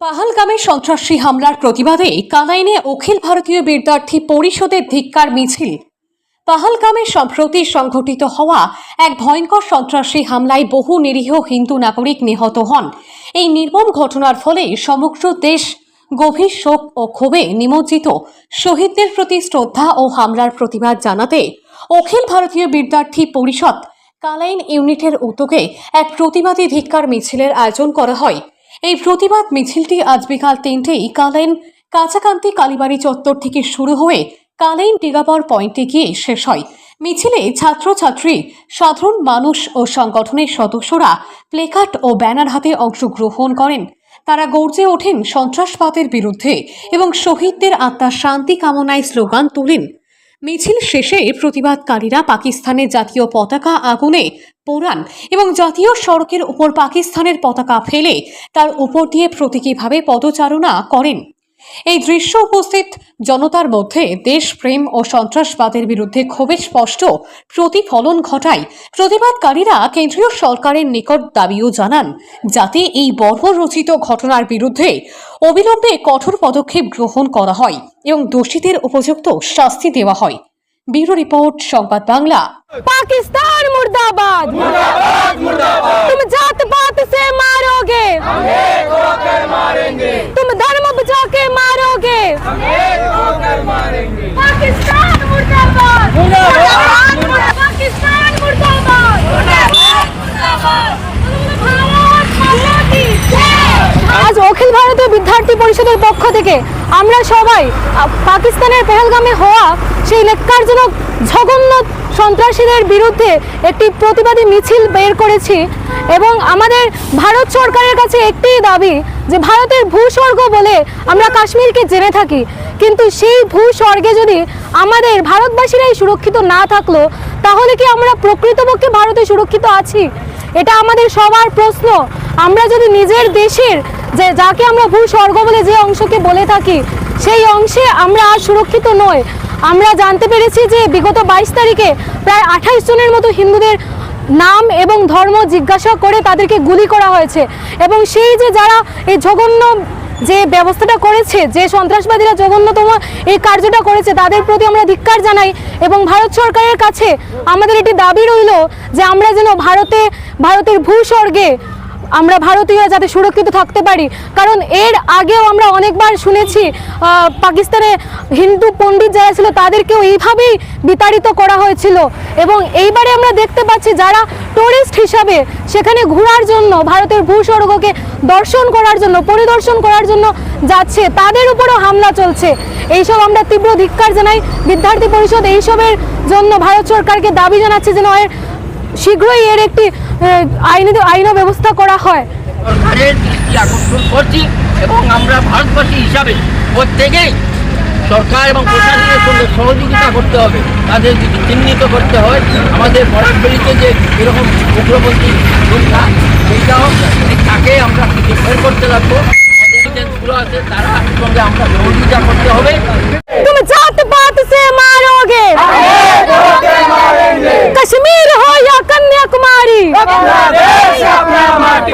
পাহালগামে সন্ত্রাসী হামলার প্রতিবাদে কানাইনে অখিল ভারতীয় বিদ্যার্থী পরিষদের ধিক্কার মিছিল। পাহালগামে সম্প্রতি সংঘটিত হওয়া এক ভয়ঙ্কর সন্ত্রাসী হামলায় বহু নিরীহ হিন্দু নাগরিক নিহত হন। এই নির্মম ঘটনার ফলে সমগ্র দেশ গভীর শোক ও ক্ষোভে নিমজ্জিত। শহীদদের প্রতি শ্রদ্ধা ও হামলার প্রতিবাদ জানাতে অখিল ভারতীয় বিদ্যার্থী পরিষদ কালাইন ইউনিটের উদ্যোগে এক প্রতিবাদী ধিক্কার মিছিলের আয়োজন করা হয়। এই প্রতিবাদ মিছিলটি আজ বিকাল তিনটেই কালাইন কাঁচাকান্তি কালীবাড়ি চত্বর থেকে শুরু হয়ে কালাইন টিগাপর পয়েন্টে গিয়ে শেষ হয়। মিছিলে ছাত্রছাত্রী, সাধারণ মানুষ ও সংগঠনের সদস্যরা প্লেকার্ড ও ব্যানার হাতে অংশগ্রহণ করেন। তারা গর্জে ওঠেন সন্ত্রাসবাদের বিরুদ্ধে এবং শহীদদের আত্মার শান্তি কামনায় স্লোগান তোলেন। মিছিল শেষে প্রতিবাদকারীরা পাকিস্তানের জাতীয় পতাকা আগুনে পোড়ান এবং জাতীয় সড়কের উপর পাকিস্তানের পতাকা ফেলে তার উপর দিয়ে প্রতীকীভাবে পদচারণা করেন। এই দৃশ্য উপস্থিত জনতার মধ্যে দেশপ্রেম ও সন্ত্রাসবাদের বিরুদ্ধে খুবই স্পষ্ট প্রতিফলন ঘটায়। প্রতিবাদকারীরা কেন্দ্রীয় সরকারের নিকট দাবিও জানান, যাতে এই বর্বরচিত ঘটনার বিরুদ্ধে অবিলম্বে কঠোর পদক্ষেপ গ্রহণ করা হয় এবং দোষীদের উপযুক্ত শাস্তি দেওয়া হয়। ব্যুরো রিপোর্ট, সংবাদ বাংলা। मुर्दाबाद तुम जात पात से मारोगे तुम धर्म बचा के मारोगे पाकिस्तान मुर्दाबाद पाकिस्तान मुर्दाबाद भारत माता की जय। আজ অখিল ভারতীয় বিদ্যার্থী পরিষদের পক্ষ থেকে আমরা সবাই আহ, পাকিস্তানের পেহেলগামে হওয়া সেই লেক্কারজনক জঘন্য সন্ত্রাসীদের বিরুদ্ধে একটি প্রতিবাদী মিছিল বের করেছি এবং আমাদের ভারত সরকারের কাছে একটিই দাবি যে ভারতের ভূস্বর্গ বলে আমরা কাশ্মীরকে জেনে থাকি। কিন্তু সেই ভূস্বর্গে যদি আমাদের ভারতবাসীরাই সুরক্ষিত না থাকল, তাহলে কি আমরা প্রকৃতপক্ষে ভারতে সুরক্ষিত আছি? এটা আমাদের সবার প্রশ্ন। আমরা যদি নিজের দেশের যে, যাকে আমরা ভূস্বর্গ বলে যে অংশকে বলে থাকি সেই অংশে আমরা আর সুরক্ষিত নই। আমরা জানতে পেরেছি যে বিগত বাইশ তারিখে প্রায় আঠাইশ জনের মতো হিন্দুদের নাম এবং ধর্ম জিজ্ঞাসা করে তাদেরকে গুলি করা হয়েছে এবং সেই যে যারা এই জঘন্য যে ব্যবস্থাটা করেছে, যে সন্ত্রাসবাদীরা জঘন্যতম এই কার্যটা করেছে, তাদের প্রতি আমরা ধিক্কার জানাই এবং ভারত সরকারের কাছে আমাদের এটি দাবি রইল যে আমরা যেন ভারতে, ভারতের ভূস্বর্গে আমরা ভারতীয়রা যাতে সুরক্ষিত থাকতে পারি। কারণ এর আগেও আমরা অনেকবার শুনেছি পাকিস্তানে হিন্দু পণ্ডিত যারা ছিল তাদেরকেও এইভাবেই বিতাড়িত করা হয়েছিল। এবং এইবারে আমরা দেখতে পাচ্ছি যারা টুরিস্ট হিসাবে সেখানে ঘোরার জন্য, ভারতের ভূস্বর্গকে দর্শন করার জন্য, পরিদর্শন করার জন্য যাচ্ছে, তাদের উপরও হামলা চলছে। এইসব আমরা তীব্র ধিক্কার জানাই। বিদ্যার্থী পরিষদ এইসবের জন্য ভারত সরকারকে দাবি জানাচ্ছে যেন শীঘ্রই এর একটি আইনি আইনও ব্যবস্থা করা হয়। করছি এবং আমরা ভারতবাসী হিসাবে প্রত্যেকেই সরকার এবং প্রশাসনের সঙ্গে সহযোগিতা করতে হবে তাদের যদি চিহ্নিত করতে হয়। আমাদের বরাকবলিতে যে এরকম উগ্রপন্থী সংখ্যা তাকে আমরা বের করতে থাকব আমাদের আছে তারা সঙ্গে আমরা সহযোগিতা করতে হবে। তুমি Aqui! Aqui!